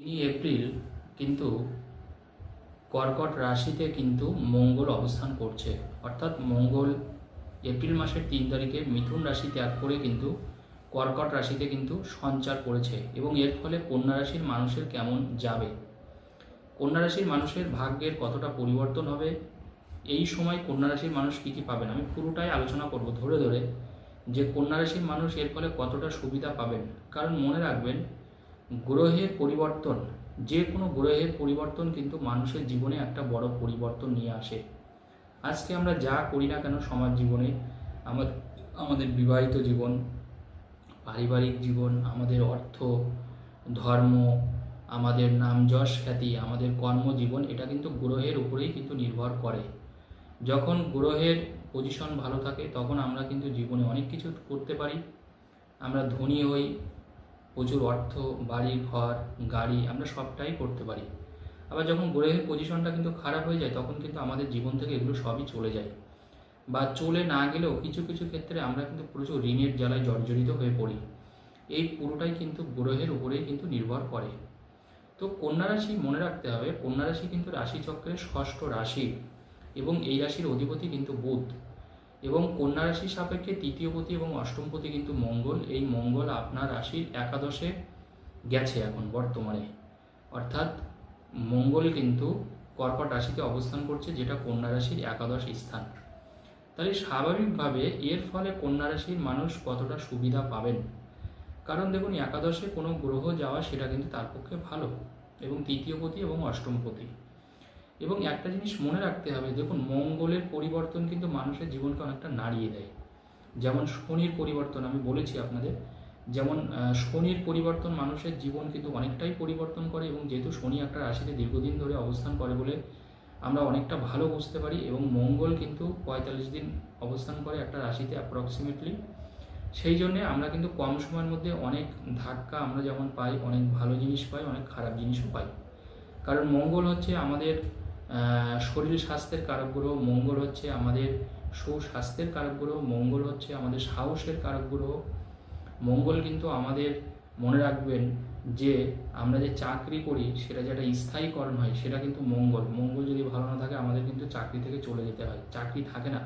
তিনই April কিন্তু কর্কট রাশিতে কিন্তু মঙ্গল অবস্থান করছে। অর্থাৎ মঙ্গল এপ্রিল মাসের তিন তারিখে মিথুন রাশি ত্যাগ করে কিন্তু কর্কট রাশিতে কিন্তু সঞ্চার করেছে এবং এর ফলে কন্যা রাশির মানুষের কেমন যাবে? কন্যা রাশির মানুষের ভাগ্যের কতটা পরিবর্তন হবে? এই সময় কন্যা রাশির মানুষ কী কী পাবেন? আমি পুরোটাই আলোচনা করব ধরে ধরে যে কন্যা রাশির মানুষ এর ফলে কতটা সুবিধা পাবেন। কারণ মনে রাখবেন গ্রহের পরিবর্তন, যে কোনো গ্রহের পরিবর্তন কিন্তু মানুষের জীবনে একটা বড় পরিবর্তন নিয়ে আসে। আজকে আমরা যা করি না কেন সমাজ জীবনে আমাদের আমাদের বিবাহিত জীবন, পারিবারিক জীবন, আমাদের অর্থ, ধর্ম, আমাদের নাম যশ খ্যাতি, আমাদের কর্মজীবন, এটা কিন্তু গ্রহের উপরেই কিন্তু নির্ভর করে। যখন গ্রহের পজিশন ভালো থাকে, তখন আমরা কিন্তু জীবনে অনেক কিছু করতে পারি। আমরা ধনী হই প্রচুর অর্থ, বাড়ি, ঘর, গাড়ি আমরা সবটাই করতে পারি। আবার যখন গ্রহের পজিশনটা কিন্তু খারাপ হয়ে যায়, তখন কিন্তু আমাদের জীবন থেকে এগুলো সবই চলে যায়। বা চলে না গেলেও কিছু কিছু ক্ষেত্রে আমরা কিন্তু প্রচুর ঋণের জ্বালায় জর্জরিত হয়ে পড়ি। এই পুরোটাই কিন্তু গ্রহের উপরেই কিন্তু নির্ভর করে। তো কন্যা রাশি মনে রাখতে হবে, কন্যা রাশি কিন্তু রাশিচক্রের ষষ্ঠ রাশি এবং এই রাশির অধিপতি কিন্তু বুধ। এবং কন্যা রাশির সাপেক্ষে তৃতীয়পতি এবং অষ্টমপতি কিন্তু মঙ্গল। এই মঙ্গল আপনার রাশির একাদশে গেছে এখন বর্তমানে। অর্থাৎ মঙ্গল কিন্তু কর্কট রাশিতে অবস্থান করছে, যেটা কন্যা রাশির একাদশ স্থান। তাহলে স্বাভাবিকভাবে এর ফলে কন্যা রাশির মানুষ কতটা সুবিধা পাবেন? কারণ দেখুন, একাদশে কোনো গ্রহ যাওয়া সেটা কিন্তু তার পক্ষে ভালো। এবং তৃতীয়পতি এবং অষ্টমপতি এবং একটা জিনিস মনে রাখতে হবে, দেখুন মঙ্গলের পরিবর্তন কিন্তু মানুষের জীবনকে অনেকটা নাড়িয়ে দেয়। যেমন শনির পরিবর্তন, আমি বলেছি আপনাদের, যেমন শনির পরিবর্তন মানুষের জীবন কিন্তু অনেকটাই পরিবর্তন করে এবং যেহেতু শনি একটা রাশিতে দীর্ঘদিন ধরে অবস্থান করে বলে আমরা অনেকটা ভালো বুঝতে পারি এবং মঙ্গল কিন্তু পঁয়তাল্লিশ দিন অবস্থান করে একটা রাশিতে অ্যাপ্রক্সিমেটলি সেই জন্যে আমরা কিন্তু কম সময়ের মধ্যে অনেক ধাক্কা আমরা যেমন পাই, অনেক ভালো জিনিস পাই, অনেক খারাপ জিনিসও পাই। কারণ মঙ্গল হচ্ছে আমাদের শরীর স্বাস্থ্যের কারক গ্রহ মঙ্গল হচ্ছে আমাদের সুস্বাস্থ্যের কারক গ্রহ মঙ্গল হচ্ছে আমাদের সাহসের কারক গ্রহ মঙ্গল কিন্তু আমাদের মনে রাখবেন যে আমরা যে চাকরি করি, সেটা যেটা স্থায়ীকরণ হয়, সেটা কিন্তু মঙ্গল। মঙ্গল যদি ভালো না থাকে, আমাদের কিন্তু চাকরি থেকে চলে যেতে হয়। চাকরি থাকে না।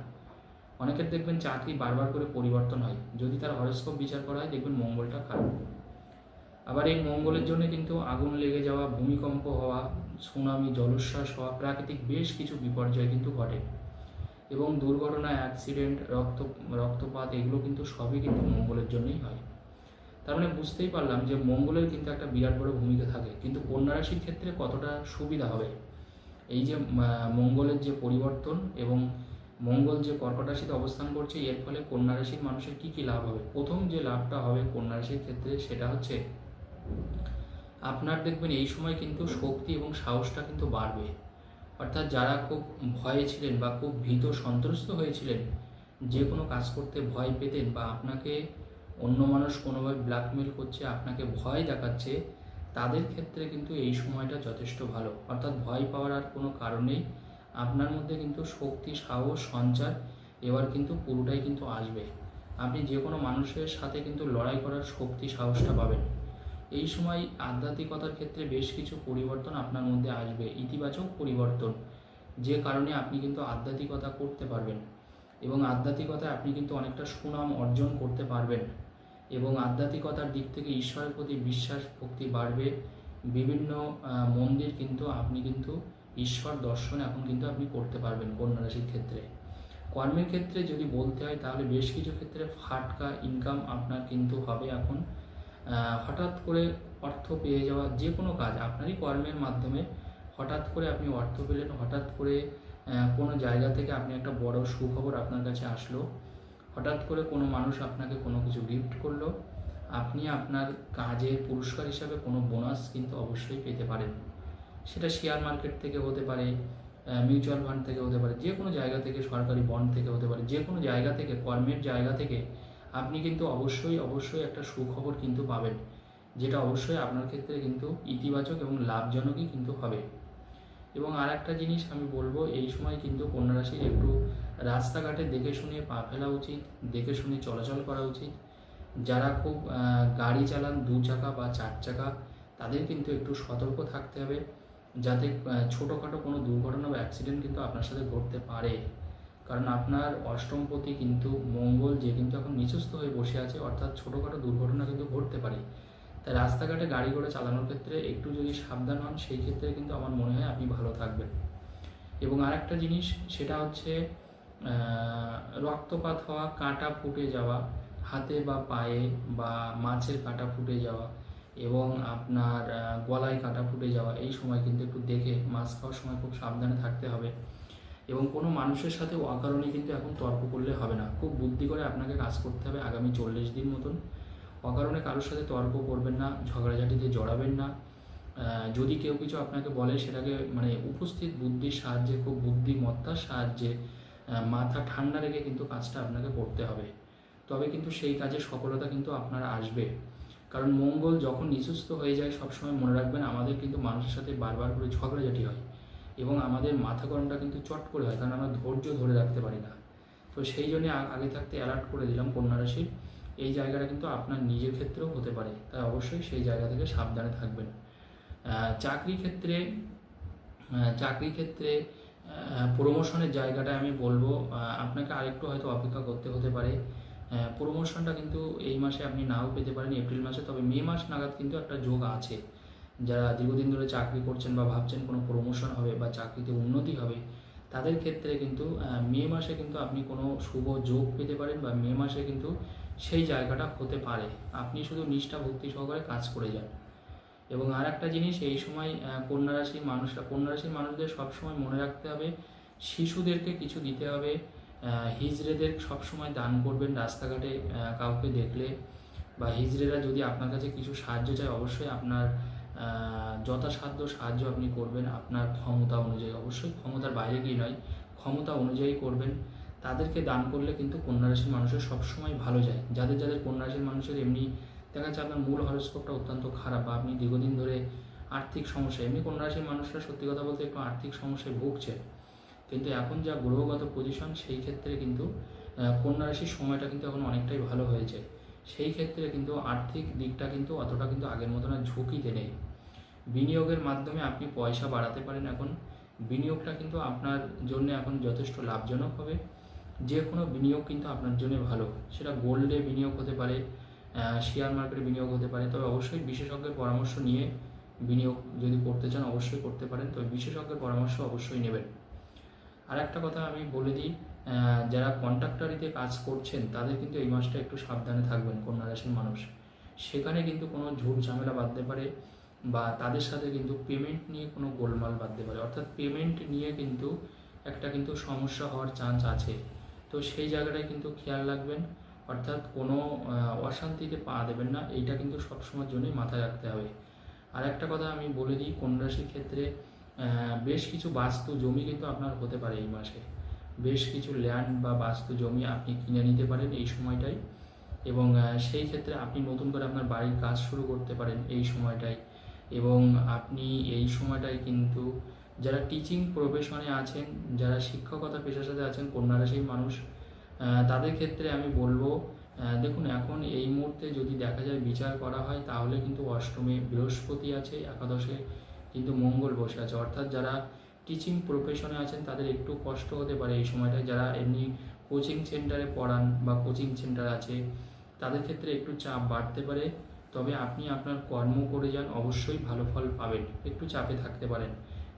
অনেকের দেখবেন চাকরি বারবার করে পরিবর্তন হয়। যদি তার হরস্কোপ বিচার করা হয়, দেখবেন মঙ্গলটা খারাপ। আবার এই মঙ্গলের জন্য কিন্তু আগুন লেগে যাওয়া, ভূমিকম্প হওয়া সুনামি, জলোচ্ছ্বাস হওয়া প্রাকৃতিক বেশ কিছু বিপর্যয় কিন্তু ঘটে। এবং দুর্ঘটনা অ্যাক্সিডেন্ট রক্ত, রক্তপাত, এগুলো কিন্তু সবই কিন্তু মঙ্গলের জন্যই হয়। তার মানে বুঝতেই পারলাম যে মঙ্গলের কিন্তু একটা বিরাট বড় ভূমিকা থাকে। কিন্তু কন্যা রাশির ক্ষেত্রে কতটা সুবিধা হবে? এই যে মঙ্গলের যে পরিবর্তন এবং মঙ্গল যে কর্কট রাশিতে অবস্থান করছে, এর ফলে কন্যা রাশির মানুষের কী কী লাভ হবে? প্রথম যে লাভটা হবে কন্যা রাশির ক্ষেত্রে সেটা হচ্ছে আপনার দেখবেন এই সময় কিন্তু শক্তি এবং সাহসটা কিন্তু বাড়বে। অর্থাৎ যারা খুব ভয়ে ছিলেন বা খুব ভীত সন্ত্রস্ত হয়েছিলেন, যে কোনো কাজ করতে ভয় পেতেন বা আপনাকে অন্য মানুষ কোনোভাবে ব্ল্যাকমেল করছে, আপনাকে ভয় দেখাচ্ছে, তাদের ক্ষেত্রে কিন্তু এই সময়টা যথেষ্ট ভালো। অর্থাৎ ভয় পাওয়ার আর কোনো কারণেই আপনার মধ্যে কিন্তু শক্তি, সাহস, সঞ্চার এবার কিন্তু পুরোটাই কিন্তু আসবে। আপনি যে কোনো মানুষের সাথে কিন্তু লড়াই করার শক্তি, সাহসটা পাবেন। এই সময় আধ্যাত্মিকতার ক্ষেত্রে বেশ কিছু পরিবর্তন আপনার মধ্যে আসবে, ইতিবাচক পরিবর্তন। যে কারণে আপনি কিন্তু আধ্যাত্মিকতা করতে পারবেন এবং আধ্যাত্মিকতায় আপনি কিন্তু অনেকটা সুনাম অর্জন করতে পারবেন এবং আধ্যাত্মিকতার দিক থেকে ঈশ্বরের প্রতি বিশ্বাস ভক্তি বাড়বে। বিভিন্ন মন্দির কিন্তু আপনি কিন্তু ঈশ্বর দর্শন এখন কিন্তু আপনি করতে পারবেন কন্যা রাশির ক্ষেত্রে। কর্মের ক্ষেত্রে যদি বলতে হয় তাহলে বেশ কিছু ক্ষেত্রে ফাটকা ইনকাম আপনার কিন্তু হবে এখন। হঠাৎ করে অর্থ পেয়ে যাওয়া যে কোনো কাজ আপনারই কর্মের মাধ্যমে হঠাৎ করে আপনি অর্থ পেলেন, হঠাৎ করে কোনো জায়গা থেকে আপনি একটা বড় সুখবর আপনার কাছে আসলো, হঠাৎ করে কোনো মানুষ আপনাকে কোনো কিছু গিফট করল, আপনি আপনার কাজের পুরস্কার হিসাবে কোনো বোনাস কিন্তু অবশ্যই পেতে পারেন। সেটা শেয়ার মার্কেট থেকে হতে পারে মিউচুয়াল ফান্ড থেকে হতে পারে, যে কোনো জায়গা থেকে, সরকারি বন্ড থেকে হতে পারে, যে কোনো জায়গা থেকে, কর্মের জায়গা থেকে আপনি কিন্তু অবশ্যই অবশ্যই একটা সুখবর কিন্তু পাবেন, যেটা অবশ্যই আপনার ক্ষেত্রে কিন্তু ইতিবাচক এবং লাভজনকই কিন্তু হবে। এবং আর একটা জিনিস আমি বলব, এই সময় কিন্তু কন্যা রাশির একটু রাস্তাঘাটে দেখে শুনে পা ফেলা উচিত, দেখে শুনে চলাচল করা উচিত। যারা খুব গাড়ি চালান, দু চাকা বা চার চাকা, তাদের কিন্তু একটু সতর্ক থাকতে হবে, যাতে ছোটোখাটো কোনো দুর্ঘটনা বা অ্যাক্সিডেন্ট কিন্তু আপনার সাথে ঘটতে পারে। কারণ আপনার অষ্টমপতি কিন্তু মঙ্গল যে কিন্তু এখন নিচস্থ হয়ে বসে আছে, অর্থাৎ ছোটোখাটো দুর্ঘটনা কিন্তু ঘটতে পারে। তাই রাস্তাঘাটে গাড়ি ঘোড়া চালানোর ক্ষেত্রে একটু যদি সাবধান হন, সেই ক্ষেত্রে কিন্তু আমার মনে হয় আপনি ভালো থাকবেন। এবং আরেকটা জিনিস, সেটা হচ্ছে রক্তপাত হওয়া, কাঁটা ফুটে যাওয়া, হাতে বা পায়ে বা মাছের কাঁটা ফুটে যাওয়া এবং আপনার গলায় কাঁটা ফুটে যাওয়া, এই সময় কিন্তু একটু দেখে, মাছ খাওয়ার সময় খুব সাবধানে থাকতে হবে। এবং কোনো মানুষের সাথে অকারণে কিন্তু এখন তর্ক করলে হবে না। খুব বুদ্ধি করে আপনাকে কাজ করতে হবে আগামী চল্লিশ দিন মতন। অকারণে কারোর সাথে তর্ক করবেন না, ঝগড়াঝাটিতে জড়াবেন না। যদি কেউ কিছু আপনাকে বলে সেটাকে মানে উপস্থিত বুদ্ধির সাহায্যে, খুব বুদ্ধিমত্তার সাহায্যে মাথা ঠান্ডা রেখে কিন্তু কাজটা আপনাকে করতে হবে। তবে কিন্তু সেই কাজে সফলতা কিন্তু আপনার আসবে। কারণ মঙ্গল যখন নিচুস্থ হয়ে যায় সবসময় মনে রাখবেন আমাদের কিন্তু মানুষের সাথে বারবার করে ঝগড়াঝাটি হয়। এবং আমাদের মাথা গরমটা কিন্তু চট করে হয়, কারণ আমরা ধৈর্য ধরে রাখতে পারি না। তো সেই জন্য আগে থাকতে অ্যালার্ট করে দিলাম কন্যা রাশির। এই জায়গাটা কিন্তু আপনার নিজের ক্ষেত্রেও হতে পারে, তাই অবশ্যই সেই জায়গা থেকে সাবধানে থাকবেন। চাকরি ক্ষেত্রে চাকরি ক্ষেত্রে প্রমোশনের জায়গাটা আমি বলব আপনাকে আরেকটু হয়তো অপেক্ষা করতে হতে পারে। প্রমোশনটা কিন্তু এই মাসে আপনি নাও পেতে পারেন, এপ্রিল মাসে, তবে মে মাস নাগাদ কিন্তু একটা যোগ আছে। যারা দীর্ঘদিন ধরে চাকরি করছেন বা ভাবছেন কোনো প্রমোশন হবে বা চাকরিতে উন্নতি হবে, তাদের ক্ষেত্রে কিন্তু মে মাসে কিন্তু আপনি কোনো শুভ যোগ পেতে পারেন বা মে মাসে কিন্তু সেই জায়গাটা হতে পারে। আপনি শুধু নিষ্ঠা, ভক্তি সহকারে কাজ করে যান। এবং আর একটা জিনিস, এই সময় কন্যা রাশির মানুষরা কন্যা রাশির মানুষদের সবসময় মনে রাখতে হবে, শিশুদেরকে কিছু দিতে হবে হিজড়েদের সবসময় দান করবেন রাস্তাঘাটে কাউকে দেখলে। বা হিজড়েরা যদি আপনার কাছে কিছু সাহায্য চায়, অবশ্যই আপনার যথাসাধ্য সাহায্য আপনি করবেন আপনার ক্ষমতা অনুযায়ী। অবশ্যই ক্ষমতার বাইরে গিয়ে নয়, ক্ষমতা অনুযায়ী করবেন। তাদেরকে দান করলে কিন্তু কন্যা রাশির মানুষের সবসময় ভালো যায়। যাদের যাদের কন্যা রাশির মানুষের এমনি দেখা যাচ্ছে আপনার মূল হরস্কোপটা অত্যন্ত খারাপ বা আপনি দীর্ঘদিন ধরে আর্থিক সমস্যা, এমনি কন্যা রাশির মানুষরা সত্যি কথা বলতে একটু আর্থিক সমস্যায় ভুগছে। কিন্তু এখন যা গ্রহগত পজিশন সেই ক্ষেত্রে কিন্তু কন্যা রাশির সময়টা কিন্তু এখন অনেকটাই ভালো হয়েছে। সেই ক্ষেত্রে কিন্তু আর্থিক দিকটা কিন্তু অতটা কিন্তু আগের মতন আর ঝুঁকিতে নেই। বিনিয়োগের মাধ্যমে আপনি পয়সা বাড়াতে পারেন এখন। বিনিয়োগটা কিন্তু আপনার জন্য এখন যথেষ্ট লাভজনক হবে। যে কোনো বিনিয়োগ কিন্তু আপনার জন্য ভালো। সেটা গোল্ডে বিনিয়োগ হতে পারে শেয়ার মার্কেটে বিনিয়োগ হতে পারে। তবে অবশ্যই বিশেষজ্ঞের পরামর্শ নিয়ে বিনিয়োগ যদি করতে চান অবশ্যই করতে পারেন। তবে বিশেষজ্ঞের পরামর্শ অবশ্যই নেবেন। আর একটা কথা আমি বলে দিই যারা কন্ট্রাক্টারিতে কাজ করছেন, তাদের কিন্তু এই মাসটা একটু সাবধানে থাকবেন, কন্যা রাশির মানুষ। সেখানে কিন্তু কোনো ঝুট ঝামেলা বাঁধতে পারে। বা তাদের সাথে কিন্তু পেমেন্ট নিয়ে কোনো গোলমাল বাঁধতে পারে অর্থাৎ পেমেন্ট নিয়ে কিন্তু একটা কিন্তু সমস্যা হওয়ার চান্স আছে। তো সেই জায়গাটায় কিন্তু খেয়াল রাখবেন। অর্থাৎ কোনো অশান্তিতে পা দেবেন না। এইটা কিন্তু সবসময়ের জন্যই মাথায় রাখতে হবে। আর একটা কথা আমি বলে দিই কন্যা রাশির ক্ষেত্রে বেশ কিছু বাস্তু জমি কিন্তু আপনার হতে পারে এই মাসে। বেশ কিছু ল্যান্ড বা বাস্তু জমি আপনি কিনে নিতে পারেন এই সময়টাই এবং সেই ক্ষেত্রে আপনি নতুন করে আপনার বাড়ির কাজ শুরু করতে পারেন এই সময়টাই এবং আপনি এই সময়টায় কিন্তু যারা টিচিং প্রফেশনে আছেন, যারা শিক্ষকতা পেশার সাথে আছেন কন্যা রাশির মানুষ তাদের ক্ষেত্রে আমি বলব দেখুন এখন এই মুহূর্তে যদি দেখা যায় বিচার করা হয়, তাহলে কিন্তু অষ্টমে বৃহস্পতি আছে, একাদশে কিন্তু মঙ্গল বসে আছে। অর্থাৎ যারা টিচিং প্রফেশনে আছেন, তাদের একটু কষ্ট হতে পারে এই সময়টায়। যারা এমনি কোচিং সেন্টারে পড়ান বা কোচিং সেন্টার আছে, তাদের ক্ষেত্রে একটু চাপ বাড়তে পারে। তবে আপনি আপনার কর্ম করে যান, অবশ্যই ভালো ফল পাবেন। একটু চাপে থাকতে পারেন।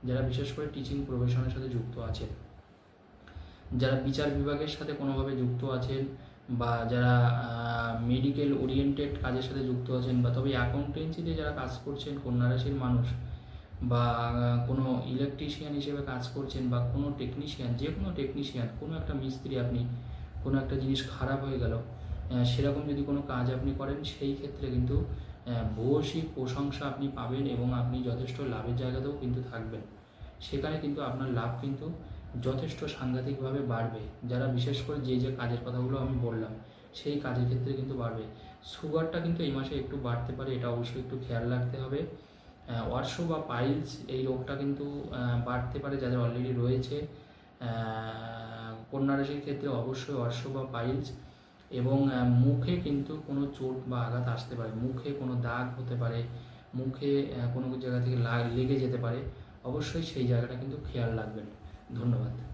যারা বিশেষ করে টিচিং প্রফেশনের সাথে যুক্ত আছেন, যারা বিচার বিভাগের সাথে কোনোভাবে যুক্ত আছেন বা যারা মেডিকেল ওরিয়েন্টেড কাজের সাথে যুক্ত আছেন বা তবে অ্যাকাউন্টেন্সিতে যারা কাজ করছেন কন্যা রাশির মানুষ বা কোনো ইলেকট্রিশিয়ান হিসেবে কাজ করছেন বা কোনো টেকনিশিয়ান যে কোনো টেকনিশিয়ান কোনো একটা মিস্ত্রি আপনি, কোনো একটা জিনিস খারাপ হয়ে গেল সেরকম যদি কোনো কাজ আপনি করেন সেই ক্ষেত্রে কিন্তু ভূয়সী প্রশংসা আপনি পাবেন এবং আপনি যথেষ্ট লাভের জায়গাতেও কিন্তু থাকবেন। সেখানে কিন্তু আপনার লাভ কিন্তু যথেষ্ট সাংঘাতিকভাবে বাড়বে। যারা বিশেষ করে যে যে কাজের কথাগুলো আমি বললাম সেই কাজের ক্ষেত্রে কিন্তু বাড়বে। সুগারটা কিন্তু এই মাসে একটু বাড়তে পারে এটা অবশ্যই একটু খেয়াল রাখতে হবে। আহ, বা পাইলস এই রোগটা কিন্তু বাড়তে পারে যাদের অলরেডি রয়েছে। কন্যা রাশির ক্ষেত্রে অবশ্যই অর্শ বা পাইলস। এবং মুখে কিন্তু কোনো চোট বা আঘাত আসতে পারে। মুখে কোনো দাগ হতে পারে, মুখে কোনো জায়গা থেকে লেগে যেতে পারে। অবশ্যই সেই জায়গাটা কিন্তু খেয়াল রাখবেন। ধন্যবাদ।